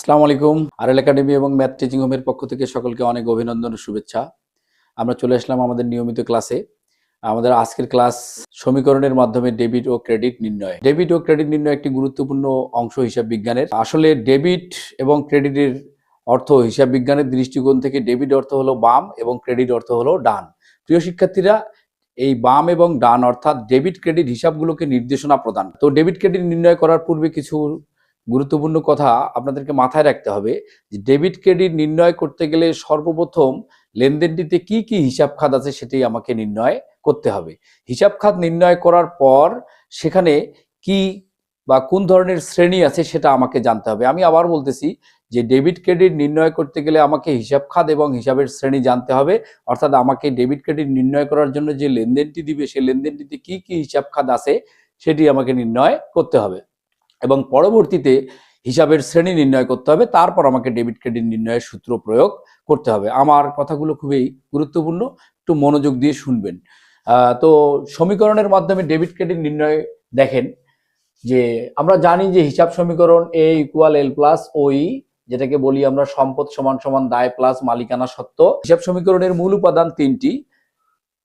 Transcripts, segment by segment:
আসসালামু আলাইকুম। RL academy এবং ম্যাথ টিচিং হোমের পক্ষ থেকে সকলকে অনেক অভিনন্দন ও শুভেচ্ছা। আমরা চলে আসলাম আমাদের নিয়মিত ক্লাসে। আমাদের আজকের ক্লাস সমীকরণের মাধ্যমে ডেবিট ও ক্রেডিট নির্ণয়। ডেবিট ও ক্রেডিট নির্ণয় একটি গুরুত্বপূর্ণ অংশ হিসাব বিজ্ঞানের। আসলে ডেবিট এবং ক্রেডিটের অর্থ হিসাব বিজ্ঞানের দৃষ্টিকোণ থেকে ডেবিট অর্থ হলো বাম এবং ক্রেডিট অর্থ হলো ডান। প্রিয় শিক্ষার্থীরা, এই বাম এবং ডান অর্থাৎ ডেবিট ক্রেডিট হিসাবগুলোকে নির্দেশনা প্রদান। তো ডেবিট ক্রেডিট নির্ণয় করার পূর্বে কিছু গুরুত্বপূর্ণ কথা আপনাদেরকে মাথায় রাখতে হবে যে ডেবিট ক্রেডিট নির্ণয় করতে গেলে সর্বপ্রথম লেনদেনটিতে কি কি হিসাব খাত আছে সেটি আমাকে নির্ণয় করতে হবে। হিসাব খাত নির্ণয় করার পর সেখানে কি বা কোন ধরনের শ্রেণি আছে সেটা আমাকে জানতে হবে। আমি আবার বলতেছি যে ডেবিট ক্রেডিট নির্ণয় করতে গেলে আমাকে হিসাব খাত এবং হিসাবের শ্রেণি জানতে হবে। অর্থাৎ আমাকে ডেবিট ক্রেডিট নির্ণয় করার জন্য যে লেনদেনটি দিবে সেই লেনদেনটিতে কি কি হিসাব খাত আছে সেটি আমাকে নির্ণয় করতে হবে। এবং পরবর্তীতে হিসাবের শ্রেণি নির্ণয় করতে হবে, তারপর আমাকে ডেবিট ক্রেডিট নির্ণয়ের সূত্র প্রয়োগ করতে হবে। আমার কথাগুলো খুবই গুরুত্বপূর্ণ, একটু মনোযোগ দিয়ে শুনবেন। তো সমীকরণের মাধ্যমে ডেবিট ক্রেডিট নির্ণয় দেখেন যে, আমরা জানি যে হিসাব সমীকরণ এ ইকুয়াল এল প্লাস ওই যেটাকে বলি আমরা সম্পদ সমান সমান দায় প্লাস মালিকানা সত্ত্ব। হিসাব সমীকরণের মূল উপাদান তিনটি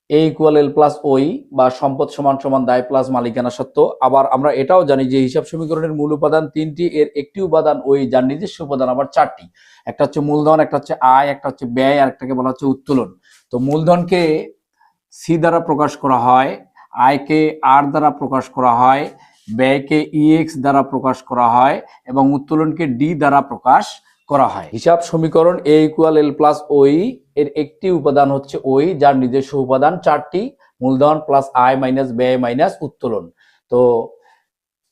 এ ইকুয়াল এল প্লাস ওই বা সম্পদ সমান সমান দায় প্লাস মালিকানা সত্ত্ব আবার আমরা এটাও জানি যে হিসাব সমীকরণের মূল উপাদান তিনটি, এর একটি উপাদান ওই যার নিজস্ব উপাদান আবার চারটি। একটা হচ্ছে মূলধন, একটা হচ্ছে আয়, একটা হচ্ছে ব্যয়, আর একটাকে বলা হচ্ছে উত্তোলন। তো মূলধনকে সি দ্বারা প্রকাশ করা হয়, আয়কে আর দ্বারা প্রকাশ করা হয়, ব্যয়কে ইএক্স দ্বারা প্রকাশ করা হয়, এবং উত্তোলনকে ডি দ্বারা প্রকাশ করা হয়। হিসাব সমীকরণ এ ইকুয়াল এল প্লাস ওই এর একটি উপাদান হচ্ছে ওই যার নিজস্ব উপাদান চারটি, মূলধন প্লাস আয় মাইনাস ব্যয় মাইনাস উত্তোলন। তো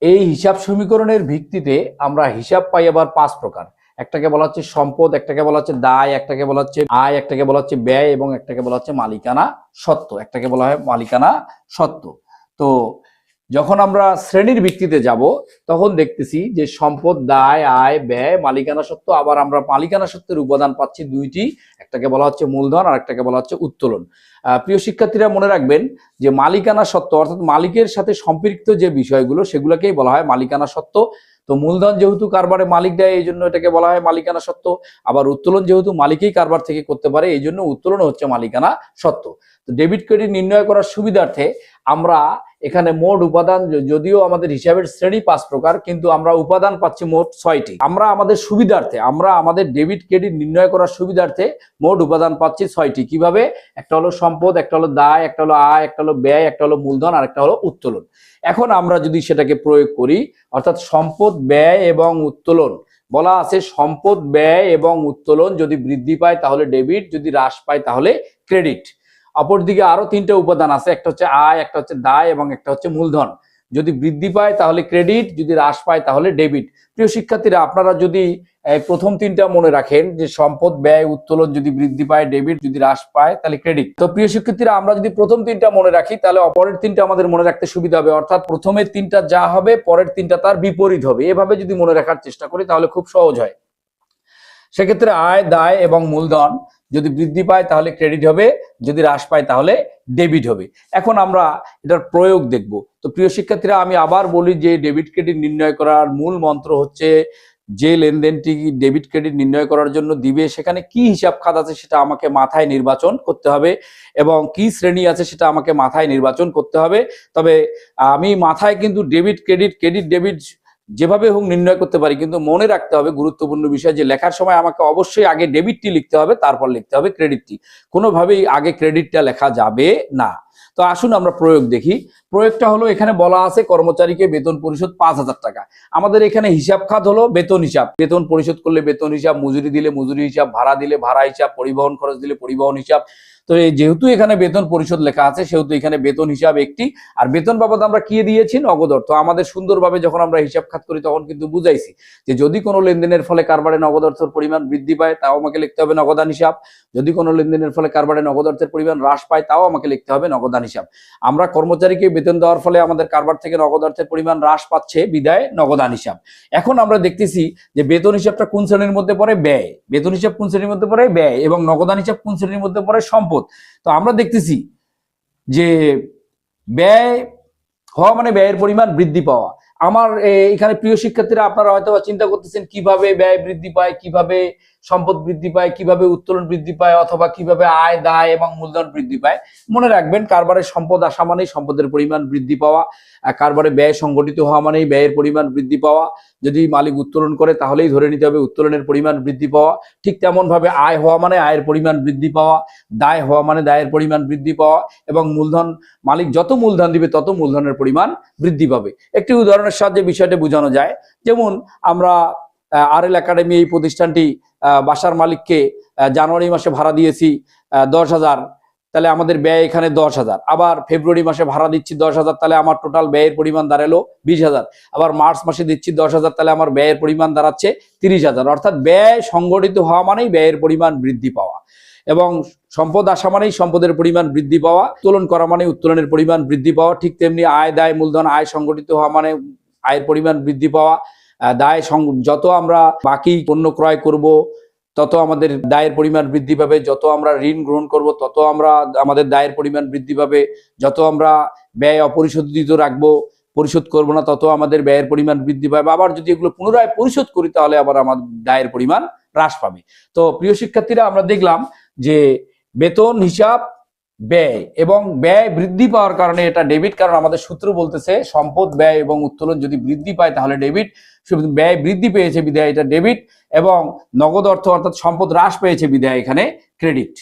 এই হিসাব সমীকরণের ভিত্তিতে আমরা হিসাব পাই আবার পাঁচ প্রকার। একটাকে বলা হচ্ছে সম্পদ, একটাকে বলা হচ্ছে দায়, একটাকে বলা হচ্ছে আয়, একটাকে বলা হচ্ছে ব্যয় এবং একটাকে বলা হচ্ছে মালিকানা সত্ত্ব। একটাকে বলা হয় মালিকানা সত্ত্ব। তো যখন আমরা শ্রেণির ভিত্তিতে যাব, তখন দেখতেছি যে সম্পদ, দায়, আয়, ব্যয়, মালিকানা সত্ত্ব আবার আমরা মালিকানা সত্ত্বের উপাদান পাচ্ছি দুইটি। একটাকে বলা হচ্ছে মূলধন আর একটাকে বলা হচ্ছে উত্তোলন। প্রিয় শিক্ষার্থীরা, মনে রাখবেন যে মালিকানা সত্ত্ব অর্থাৎ মালিকের সাথে সম্পৃক্ত যে বিষয়গুলো, সেগুলোকেই বলা হয় মালিকানা সত্ত্ব তো মূলধন যেহেতু কারবারে মালিক দেয়, এই জন্য এটাকে বলা হয় মালিকানা সত্ত্ব আবার উত্তোলন যেহেতু মালিকই কারবার থেকে করতে পারে, এই জন্য উত্তোলন হচ্ছে মালিকানা সত্ত্ব তো ডেবিট ক্রেডিট নির্ণয় করার সুবিধার্থে আমরা এখানে মোট উপাদান যদিও আমাদের হিসাবের শ্রেণি পাঁচ প্রকার, কিন্তু আমরা উপাদান পাচ্ছি মোট ছয়টি। আমরা আমাদের সুবিধার্থে, আমরা আমাদের ডেবিট ক্রেডিট নির্ণয় করার সুবিধার্থে মোট উপাদান পাচ্ছি ছয়টি। কীভাবে? একটা হলো সম্পদ, একটা হলো দায়, একটা হলো আয়, একটা হলো ব্যয়, একটা হলো মূলধন আর একটা হলো উত্তোলন। এখন আমরা যদি সেটাকে প্রয়োগ করি, অর্থাৎ সম্পদ, ব্যয় এবং উত্তোলন, বলা আছে সম্পদ, ব্যয় এবং উত্তোলন যদি বৃদ্ধি পায় তাহলে ডেবিট, যদি হ্রাস পায় তাহলে ক্রেডিট। অপরদিকে আরও তিনটা উপাদান আছে, একটা হচ্ছে আয়, একটা হচ্ছে দায় এবং একটা হচ্ছে মূলধন। যদি বৃদ্ধি পায় তাহলে ক্রেডিট, যদি হ্রাস পায় তাহলে ডেবিট। প্রিয় শিক্ষার্থীরা, আপনারা যদি প্রথম তিনটা মনে রাখেন যে সম্পদ, ব্যয়, উত্তোলন যদি বৃদ্ধি পায়, ডেবিট যদি হ্রাস পায় তাহলে ক্রেডিট। তো প্রিয় শিক্ষার্থীরা, আমরা যদি প্রথম তিনটা মনে রাখি তাহলে অপরের তিনটা আমাদের মনে রাখতে সুবিধা হবে। অর্থাৎ প্রথমের তিনটা যা হবে, পরের তিনটা তার বিপরীত হবে। এভাবে যদি মনে রাখার চেষ্টা করি তাহলে খুব সহজ হয়। সেক্ষেত্রে আয়, দায় এবং মূলধন। যদি বৃদ্ধি পায় তাহলে ক্রেডিট হবে, যদি হ্রাস পায় তাহলে ডেবিট হবে। এখন আমরা এটার প্রয়োগ দেখব। তো প্রিয় শিক্ষার্থীরা, আমি আবার বলি যে ডেবিট ক্রেডিট নির্ণয় করার মূল মন্ত্র হচ্ছে যে লেনদেনটি ডেবিট ক্রেডিট নির্ণয় করার জন্য দিবে, সেখানে কি হিসাব খাত আছে সেটা আমাকে মাথায় নির্বাচন করতে হবে এবং কি শ্রেণি আছে সেটা আমাকে মাথায় নির্বাচন করতে হবে। তবে আমি মাথায় কিন্তু ডেবিট ক্রেডিট ক্রেডিট ডেবিট যেভাবে হোক নির্ণয় করতে পারি, কিন্তু মনে রাখতে হবে গুরুত্বপূর্ণ বিষয় যে লেখার সময় আমাকে অবশ্যই আগে ডেবিটটি লিখতে হবে, তারপর লিখতে হবে ক্রেডিটটি কোনোভাবেই আগে ক্রেডিটটা লেখা যাবে না। তো আসুন আমরা প্রয়োগ দেখি। প্রয়োগটা হলো এখানে বলা আছে কর্মচারীকে বেতন পরিশোধ পাঁচ হাজার টাকা। আমাদের এখানে হিসাব খাত হলো বেতন হিসাব। বেতন পরিশোধ করলে বেতন হিসাব, মজুরি দিলে মজুরি হিসাব, ভাড়া দিলে ভাড়া হিসাব, পরিবহন খরচ দিলে পরিবহন হিসাব। তো যেহেতু এখানে বেতন পরিশোধ লেখা আছে, সেহেতু এখানে বেতন হিসাব একটি। আর বেতন বাবদ আমরা কি দিয়েছি? নগদ অর্থ। আমাদের সুন্দরভাবে যখন আমরা হিসাব খাত করি, তখন কিন্তু বুঝাইছি যে যদি কোনো লেনদেনের ফলে কারবারে নগদ অর্থের পরিমাণ বৃদ্ধি পায়, তাও আমাকে লিখতে হবে নগদান হিসাব। যদি কোনো লেনদেনের ফলে কারবারে নগদ অর্থের পরিমাণ হ্রাস পায়, তাও আমাকে লিখতে হবে নগদান হিসাব। আমরা কর্মচারীকে বেতন দেওয়ার ফলে আমাদের কারবার থেকে নগদ অর্থের পরিমাণ হ্রাস পাচ্ছে, বিদায় নগদান হিসাব। এখন আমরা দেখতেছি যে বেতন হিসাবটা কোন শ্রেণির মধ্যে পড়ে? ব্যয়। বেতন হিসাব কোন শ্রেণির মধ্যে পড়ে? ব্যয় এবং নগদান হিসাব কোন শ্রেণির মধ্যে পড়ে? সম্পদ। তো আমরা দেখতেছি যে ব্যয় হওয়া মানে ব্যয়ের পরিমাণ বৃদ্ধি পাওয়া। আমার এখানে প্রিয় শিক্ষার্থীরা আপনারা হয়তো চিন্তা করতেছেন, কীভাবে ব্যয় বৃদ্ধি পায়, কীভাবে সম্পদ বৃদ্ধি পায়, কীভাবে উত্তোলন বৃদ্ধি পায় অথবা কীভাবে আয়, দায় এবং মূলধন বৃদ্ধি পায়, মনে রাখবেন কারবারে সম্পদ আসা মানেই সম্পদের পরিমাণ বৃদ্ধি পাওয়া কারবারে ব্যয় সংগঠিত হওয়া মানেই ব্যয়ের পরিমাণ বৃদ্ধি পাওয়া। যদি মালিক উত্তোলন করে তাহলেই ধরে নিতে হবে উত্তোলনের পরিমাণ বৃদ্ধি পাওয়া। ঠিক তেমনভাবে আয় হওয়া মানে আয়ের পরিমাণ বৃদ্ধি পাওয়া, দায় হওয়া মানে দায়ের পরিমাণ বৃদ্ধি পাওয়া এবং মূলধন, মালিক যত মূলধন দিবে তত মূলধনের পরিমাণ বৃদ্ধি পাবে। একটি উদাহরণের সাহায্যে বিষয়টা বোঝানো যায়। যেমন আমরা আর এল একাডেমি এই প্রতিষ্ঠানটি বাসার মালিককে জানুয়ারি মাসে ভাড়া দিয়েছি দশ হাজার। তাহলে আমাদের ব্যয় এখানে দশ হাজার। আবার ফেব্রুয়ারি মাসে ভাড়া দিচ্ছি দশ হাজার, তাহলে আমার টোটাল ব্যয়ের পরিমাণ দাঁড়াল বিশ হাজার। আবার মার্চ মাসে দিচ্ছি দশ হাজার, তাহলে আমার ব্যয়ের পরিমাণ দাঁড়াচ্ছে তিরিশ হাজার। অর্থাৎ ব্যয় সংগঠিত হওয়া মানেই ব্যয়ের পরিমাণ বৃদ্ধি পাওয়া এবং সম্পদ আসা মানেই সম্পদের পরিমাণ বৃদ্ধি পাওয়া, উত্তোলন করা মানে উত্তোলনের পরিমাণ বৃদ্ধি পাওয়া। ঠিক তেমনি আয় দায় মূলধন, আয় সংগঠিত হওয়া মানে আয়ের পরিমাণ বৃদ্ধি পাওয়া। দায় যত আমরা বাকি পণ্য ক্রয় করব, তত আমাদের দায়ের পরিমাণ বৃদ্ধি পাবে। যত আমরা ঋণ গ্রহণ করব, তত আমরা আমাদের দায়ের পরিমাণ বৃদ্ধি পাবে। যত আমরা ব্যয় অপরিশোধিত রাখব, পরিশোধ করব না, তত আমাদের ব্যয়ের পরিমাণ বৃদ্ধি পাবে। আবার যদি এগুলো পুনরায় পরিশোধ করি, তাহলে আবার আমাদের দায়ের পরিমাণ হ্রাস পাবে। তো প্রিয় শিক্ষার্থীরা, আমরা দেখলাম যে বেতন হিসাব ব্যয় এবং ব্যয় বৃদ্ধি পাওয়ার কারণে এটা ডেবিট কারণ আমাদের সূত্র বলতেছে, সম্পদ, ব্যয় এবং উত্তোলন যদি বৃদ্ধি পায় তাহলে ডেবিট ব্যয় বৃদ্ধি পেয়েছে বিদায় এটা ডেবিট এবং নগদ অর্থ অর্থাৎ সম্পদ হ্রাস পেয়েছে বিদায় এখানে ক্রেডিট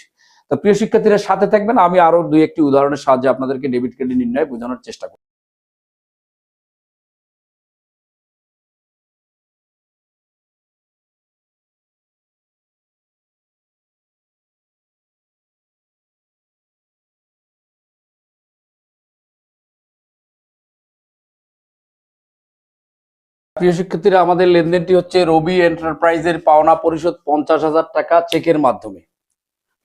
তো প্রিয় শিক্ষার্থীরা সাথে থাকবেন, আমি আরও দুই একটি উদাহরণের সাহায্যে আপনাদেরকে ডেবিট ক্রেডিট নির্ণয় বোঝানোর চেষ্টা করব। প্রিয় শিক্ষার্থীরা, আমাদের লেনদেনটি হচ্ছে রবি এন্টারপ্রাইজের পাওনা পরিশোধ পঞ্চাশ হাজার টাকা চেকের মাধ্যমে।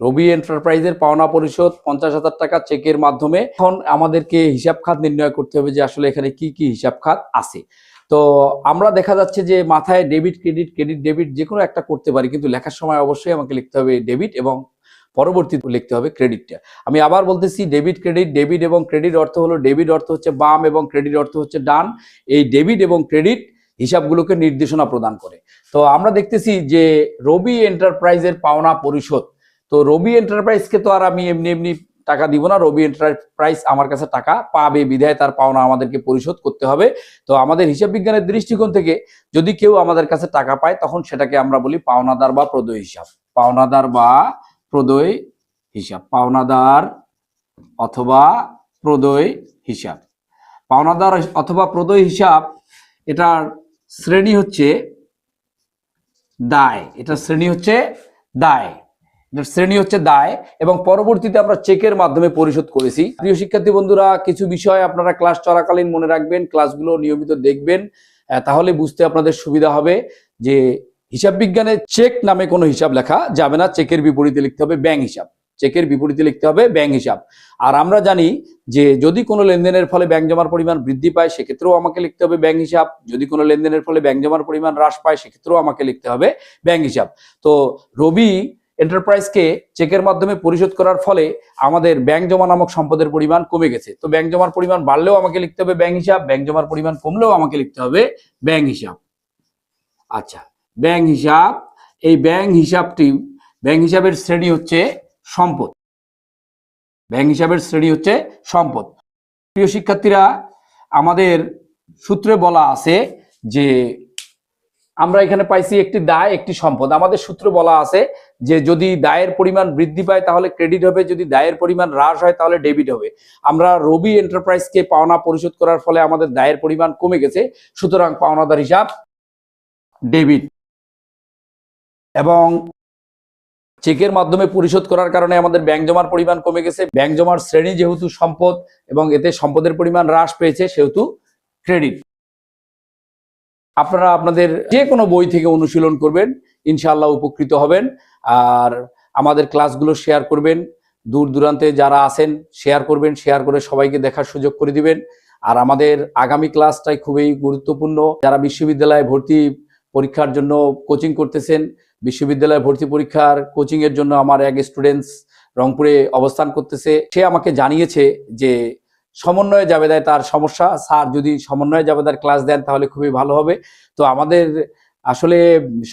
রবি এন্টারপ্রাইজের পাওনা পরিশোধ পঞ্চাশ হাজার টাকা চেকের মাধ্যমে। এখন আমাদেরকে হিসাব খাত নির্ণয় করতে হবে যে আসলে এখানে কি কি হিসাব খাত আছে। তো আমরা দেখা যাচ্ছে যে মাথায় ডেবিট, ক্রেডিট ক্রেডিট, ডেবিট যে কোনো একটা করতে পারি, কিন্তু লেখার সময় অবশ্যই আমাকে লিখতে হবে ডেবিট এবং পরবর্তীতে লিখতে হবে ক্রেডিটটা। আমি আবার বলতেছি, ডেবিট, ক্রেডিট, ডেবিট এবং ক্রেডিট অর্থ হলো, ডেবিট অর্থ হচ্ছে বাম এবং ক্রেডিট অর্থ হচ্ছে ডান। এই ডেবিট এবং ক্রেডিট হিসাবগুলোকে নির্দেশনা প্রদান করে। তো আমরা দেখতেছি যে রবি এন্টারপ্রাইজের পাওনা পরিশোধ। তো রবি এন্টারপ্রাইজকে তো আর আমি এমনি এমনি টাকা দিব না, রবি এন্টারপ্রাইজ আমার কাছে টাকা পাবে, বিধায় তার পাওনা আমাদেরকে পরিশোধ করতে হবে। তো আমাদের হিসাব বিজ্ঞানের দৃষ্টিকোণ থেকে যদি কেউ আমাদের কাছে টাকা পায়, তখন সেটাকে আমরা বলি পাওনাদার বা প্রদয় হিসাব। পাওনাদার বা প্রদয় হিসাব। পাওনাদার অথবা প্রদয় হিসাব। পাওনাদার অথবা প্রদয় হিসাব, এটার শ্রেণি হচ্ছে দায়। এটা শ্রেণি হচ্ছে দায়। শ্রেণি হচ্ছে দায় এবং পরবর্তীতে আমরা চেকের মাধ্যমে পরিশোধ করেছি। প্রিয় শিক্ষার্থী বন্ধুরা, কিছু বিষয় আপনারা ক্লাস চলাকালীন মনে রাখবেন, ক্লাসগুলো নিয়মিত দেখবেন তাহলে বুঝতে আপনাদের সুবিধা হবে যে হিসাব বিজ্ঞানে চেক নামে কোনো হিসাব লেখা যাবে না, চেকের বিপরীতে লিখতে হবে ব্যাংক হিসাব। চেকের বিপরীতে লিখতে হবে ব্যাংক হিসাব। আর আমরা জানি যে যদি কোনো লেনদেনের ফলে ব্যাংক জমার পরিমাণ বৃদ্ধি পায়, সেক্ষেত্রেও আমাকে লিখতে হবে ব্যাংক হিসাব। যদি কোনো লেনদেনের ফলে ব্যাংক জমার পরিমাণ হ্রাস পায়, সেক্ষেত্রেও আমাকে লিখতে হবে ব্যাংক হিসাব। তো রবি এন্টারপ্রাইজকে চেকের মাধ্যমে পরিশোধ করার ফলে আমাদের ব্যাংক জমা নামক সম্পদের পরিমাণ কমে গেছে। তো ব্যাংক জমার পরিমাণ বাড়লেও আমাকে লিখতে হবে ব্যাংক হিসাব, ব্যাংক জমার পরিমাণ কমলেও আমাকে লিখতে হবে ব্যাংক হিসাব। আচ্ছা ব্যাংক হিসাব, এই ব্যাংক হিসাবটি, ব্যাংক হিসাবের শ্রেণি হচ্ছে সম্পদ। ব্যাংক হিসাবের শ্রেণি হচ্ছে সম্পদ। প্রিয় শিক্ষার্থীরা, আমাদের সূত্রে বলা আছে যে আমরা এখানে পাইছি একটি দায়, একটি সম্পদ। আমাদের সূত্র বলা আছে যে যদি দায়ের পরিমাণ বৃদ্ধি পায়, তাহলে ক্রেডিট হবে। যদি দায়ের পরিমাণ হ্রাস হয়, তাহলে ডেবিট হবে। আমরা রবি এন্টারপ্রাইজকে পাওনা পরিশোধ করার ফলে আমাদের দায়ের পরিমাণ কমে গেছে। সুতরাং পাওনাদার হিসাব ডেবিট। এবং চেকের মাধ্যমে পরিশোধ করার কারণে আমাদের ব্যাংক জমার পরিমাণ কমে গেছে। ব্যাংক জমার শ্রেণি যেহেতু সম্পদ এবং এতে সম্পদের পরিমাণ হ্রাস পেয়েছে, সেহেতু ক্রেডিট আপনারা আপনাদের যে কোনো বই থেকে অনুশীলন করবেন, ইনশাআল্লাহ উপকৃত হবেন। আর আমাদের ক্লাসগুলো শেয়ার করবেন, দূর দূরান্তে যারা আছেন শেয়ার করবেন, শেয়ার করে সবাইকে দেখার সুযোগ করে দিবেন। আর আমাদের আগামী ক্লাসটাই খুবই গুরুত্বপূর্ণ। যারা বিশ্ববিদ্যালয়ে ভর্তি পরীক্ষার জন্য কোচিং করতেছেন বিশ্ববিদ্যালয়ে ভর্তি পরীক্ষার কোচিং এর জন্য আমার এক স্টুডেন্টস রংপুরে অবস্থান করতেছে। সে আমাকে জানিয়েছে যে, সমন্বয়ে জাবেদায় তার সমস্যা। স্যার যদি সমন্বয়ে জাবেদার ক্লাস দেন তাহলে খুবই ভালো হবে। তো আমাদের আসলে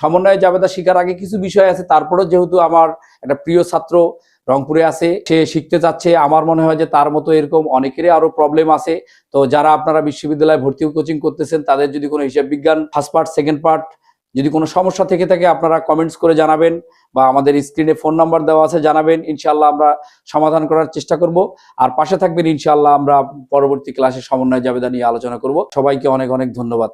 সমন্বয়ে জাবেদা শেখার আগে কিছু বিষয় আছে। তারপরেও যেহেতু আমার একটা প্রিয় ছাত্র রংপুরে আছে, সে শিখতে চাচ্ছে। আমার মনে হয় যে তার মতো এরকম অনেকেরই আরও প্রবলেম আছে। তো যারা আপনারা বিশ্ববিদ্যালয়ে ভর্তি কোচিং করতেছেন, তাদের যদি কোনো হিসাব বিজ্ঞান ফার্স্ট পার্ট সেকেন্ড পার্ট যদি কোনো সমস্যা থেকে থাকে আপনারা কমেন্টস করে জানাবেন বা আমাদের স্ক্রিনে ফোন নাম্বার দেওয়া আছে জানাবেন ইনশাল্লাহ আমরা সমাধান করার চেষ্টা করব। আর পাশে থাকবেন ইনশাল্লাহ আমরা পরবর্তী ক্লাসে সমন্বয় জাবেদা নিয়ে আলোচনা করব। সবাইকে অনেক অনেক ধন্যবাদ।